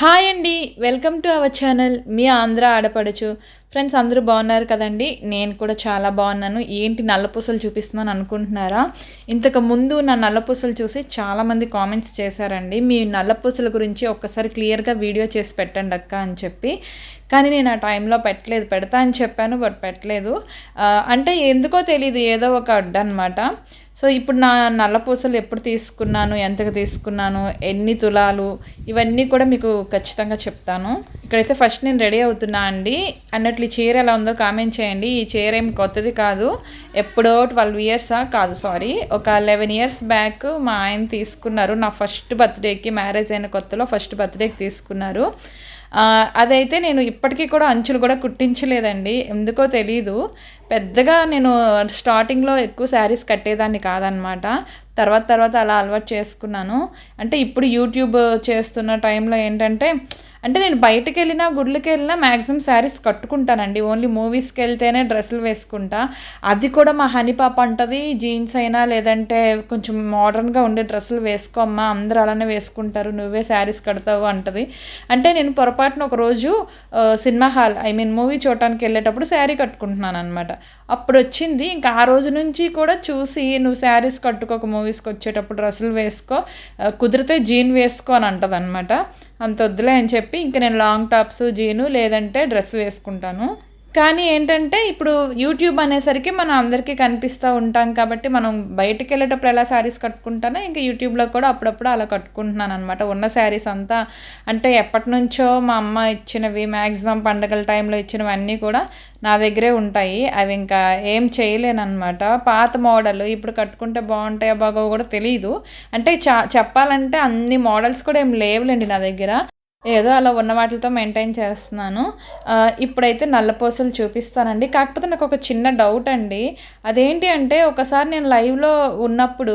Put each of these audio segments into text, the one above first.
Hi అండి welcome to our channel. మీ ఆంధ్ర ఆడపడచ్చు ఫ్రెండ్స్ అందరూ బాగున్నారు కదండి? నేను కూడా చాలా బాగున్నాను. ఏంటి నల్లపూసలు చూపిస్తున్నాను అనుకుంటున్నారా? ఇంతకు ముందు నా నల్లపూసలు చూసి చాలామంది కామెంట్స్ చేశారండి. మీ నల్లపూసల గురించి ఒక్కసారి క్లియర్గా వీడియో చేసి పెట్టండి అక్క అని చెప్పి. కానీ నేను ఆ టైంలో పెట్టలేదు. పెడతా అని చెప్పాను బట్ పెట్టలేదు. అంటే ఎందుకో తెలియదు ఏదో ఒక అడ్డు అనమాట సో ఇప్పుడు నా నల్లపూసలు ఎప్పుడు తీసుకున్నాను ఎంతకు తీసుకున్నాను ఎన్ని తులాలు ఇవన్నీ కూడా మీకు ఖచ్చితంగా చెప్తాను. ఇక్కడైతే ఫస్ట్ నేను రెడీ అవుతున్నా అండి. అన్నట్లు ఈ చీర ఎలా ఉందో కామెంట్ చేయండి. ఈ చీర ఏం కొత్తది కాదు. ఎప్పుడో ట్వెల్వ్ ఇయర్సా కాదు సారీ. ఒక లెవెన్ ఇయర్స్ బ్యాక్ మా ఆయన తీసుకున్నారు. నా ఫస్ట్ బర్త్డేకి మ్యారేజ్ అయిన కొత్తలో ఫస్ట్ బర్త్డేకి తీసుకున్నారు. అదైతే నేను ఇప్పటికీ కూడా అంచులు కూడా కుట్టించలేదండి. ఎందుకో తెలీదు. పెద్దగా నేను స్టార్టింగ్లో ఎక్కువ శారీస్ కట్టేదాన్ని కాదనమాట. తర్వాత తర్వాత అలా అలవాటు చేసుకున్నాను. అంటే ఇప్పుడు యూట్యూబ్ చేస్తున్న టైంలో ఏంటంటే అంటే నేను బయటకు వెళ్ళినా గుడ్లకి వెళ్ళినా మ్యాక్సిమం శారీస్ కట్టుకుంటానండి. ఓన్లీ మూవీస్కి వెళ్తేనే డ్రెస్సులు వేసుకుంటా. అది కూడా మా హనీ పాప అంటది జీన్స్ అయినా లేదంటే కొంచెం మోడర్న్గా ఉండే డ్రెస్సులు వేసుకోమ్మా అందరూ అలానే వేసుకుంటారు నువ్వే శారీస్ కడతావు అంటది. అంటే నేను పొరపాటున ఒకరోజు cinema hall I mean movie చూడటానికి వెళ్ళేటప్పుడు శారీ కట్టుకుంటున్నాను అనమాట అప్పుడు వచ్చింది ఇంకా ఆ రోజు నుంచి కూడా చూసి నువ్వు శారీస్ కట్టుకోక మూవీస్కి వచ్చేటప్పుడు డ్రెస్సులు వేసుకో. కుదిరితే జీన్ వేసుకో అని అంటది అనమాట అంత వద్దులే అని చెప్పి ఇంకా నేను లాంగ్ టాప్స్ జీను లేదంటే డ్రెస్ వేసుకుంటాను. కానీ ఏంటంటే ఇప్పుడు యూట్యూబ్ అనేసరికి మనం అందరికీ కనిపిస్తూ ఉంటాం కాబట్టి మనం బయటకు వెళ్ళేటప్పుడు ఎలా శారీస్ కట్టుకుంటానో? ఇంకా యూట్యూబ్లో కూడా అప్పుడప్పుడు అలా కట్టుకుంటున్నాను అనమాట ఉన్న శారీస్ అంతా అంటే ఎప్పటి నుంచో మా అమ్మ ఇచ్చినవి మ్యాక్సిమం పండగల టైంలో ఇచ్చినవి అన్నీ కూడా నా దగ్గరే ఉంటాయి. అవి ఇంకా ఏం చేయలేనమాట పాత మోడల్ ఇప్పుడు కట్టుకుంటే బాగుంటాయో బాగో కూడా తెలియదు అంటే చా చెప్పాలంటే అన్ని మోడల్స్ కూడా ఏం లేవులేండి నా దగ్గర. ఏదో అలా ఉన్న వాటితో మెయింటైన్ చేస్తున్నాను. ఇప్పుడైతే నల్లపూసలు చూపిస్తానండి. కాకపోతే నాకు ఒక చిన్న డౌట్ అండి. అదేంటి అంటే ఒకసారి నేను లైవ్లో ఉన్నప్పుడు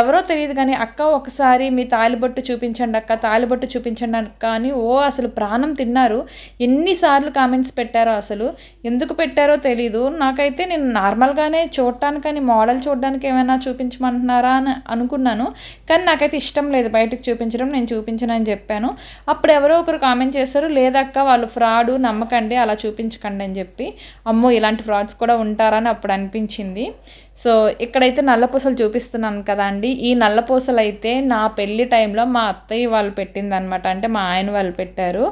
ఎవరో తెలియదు కానీ అక్క ఒకసారి మీ తాలిబొట్టు చూపించండి అక్క తాలిబొట్టు చూపించండి అక్క అని ఓ అసలు ప్రాణం తిన్నారు. ఎన్నిసార్లు కామెంట్స్ పెట్టారో అసలు? ఎందుకు పెట్టారో తెలీదు. నాకైతే నేను నార్మల్గానే చూడటానికని మోడల్ చూడడానికి ఏమైనా చూపించమంటున్నారా అని అనుకున్నాను. కానీ నాకైతే ఇష్టం లేదు బయటకు చూపించడం నేను చూపించను అని చెప్పాను. అప్పుడు ఎవరో ఒకరు కామెంట్ చేస్తారు లేదక్క వాళ్ళు ఫ్రాడు నమ్మకండి అలా చూపించకండి అని చెప్పి అమ్మో ఇలాంటి ఫ్రాడ్స్ కూడా ఉంటారని అప్పుడు అనిపించింది. సో ఇక్కడైతే నల్లపూసలు చూపిస్తున్నాను కదా అండి. ఈ నల్లపూసలు అయితే నా పెళ్ళి టైంలో మా అత్తయ్య వాళ్ళు పెట్టిందనమాట అంటే మా ఆయన వాళ్ళు పెట్టారు.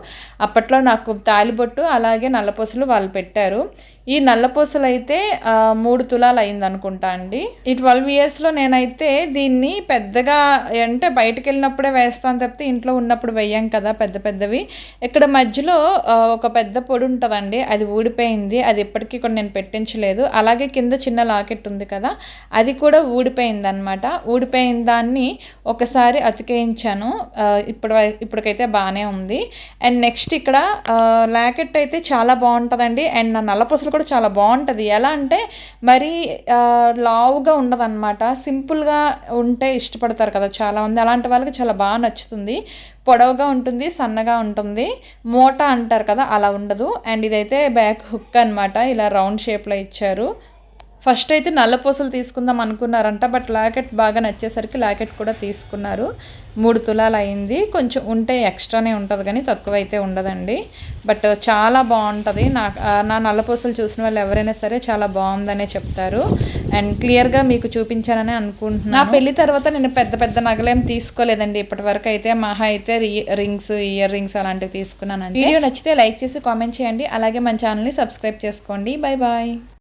అప్పట్లో నాకు తాలిబొట్టు అలాగే నల్లపూసలు వాళ్ళు పెట్టారు. ఈ నల్లపూసలు అయితే మూడు తులాలు అయింది అనుకుంటా అండి. ఈ ట్వెల్వ్ ఇయర్స్లో నేనైతే దీన్ని పెద్దగా అంటే బయటకు వెళ్ళినప్పుడే వేస్తాను తప్పితే ఇంట్లో ఉన్నప్పుడు వెయ్యం కదా పెద్ద పెద్దవి. ఇక్కడ మధ్యలో ఒక పెద్ద పొడి ఉంటుందండి అది ఊడిపోయింది. అది ఇప్పటికీ కూడా నేను పెట్టించలేదు. అలాగే కింద చిన్న లాకెట్ ఉంది కదా కదా? అది కూడా ఊడిపోయింది అనమాట ఊడిపోయిన దాన్ని ఒకసారి అతికేయించాను. ఇప్పుడు ఇప్పటికైతే బాగానే ఉంది. అండ్ నెక్స్ట్ ఇక్కడ ల్యాకెట్ లాకెట్ అయితే చాలా బాగుంటుందండి. అండ్ నా నల్లపూసలు కూడా చాలా బాగుంటుంది. ఎలా అంటే మరీ లావుగా ఉండదన్నమాట. సింపుల్గా ఉంటే ఇష్టపడతారు కదా చాలామంది అలాంటి వాళ్ళకి చాలా బాగా నచ్చుతుంది. పొడవుగా ఉంటుంది సన్నగా ఉంటుంది. మూట అంటారు కదా అలా ఉండదు. అండ్ ఇదైతే బ్యాక్ హుక్ అన్నమాట. ఇలా రౌండ్ షేప్లో ఇచ్చారు. ఫస్ట్ అయితే నల్లపూసలు తీసుకుందాం అనుకున్నారంట బట్ లాకెట్ బాగా నచ్చేసరికి లాకెట్ కూడా తీసుకున్నారు. మూడు తులాలు అయింది. కొంచెం ఉంటే ఎక్స్ట్రానే ఉంటుంది కానీ తక్కువ అయితే ఉండదండి. బట్ చాలా బాగుంటుంది. నా ఆ, నా నల్లపూసలు చూసిన వాళ్ళు ఎవరైనా సరే చాలా బాగుందనే చెప్తారు. అండ్ క్లియర్గా మీకు చూపించానని అనుకుంటున్నాను. నా పెళ్ళి తర్వాత నేను పెద్ద పెద్ద నగలేం తీసుకోలేదండి. ఇప్పటి వరకు అయితే మహా అయితే రింగ్స్ ఇయర్ రింగ్స్ అలాంటివి తీసుకున్నానండి. వీడియో నచ్చితే లైక్ చేసి కామెంట్ చేయండి. అలాగే మన ఛానల్ని సబ్స్క్రైబ్ చేసుకోండి. Bye bye.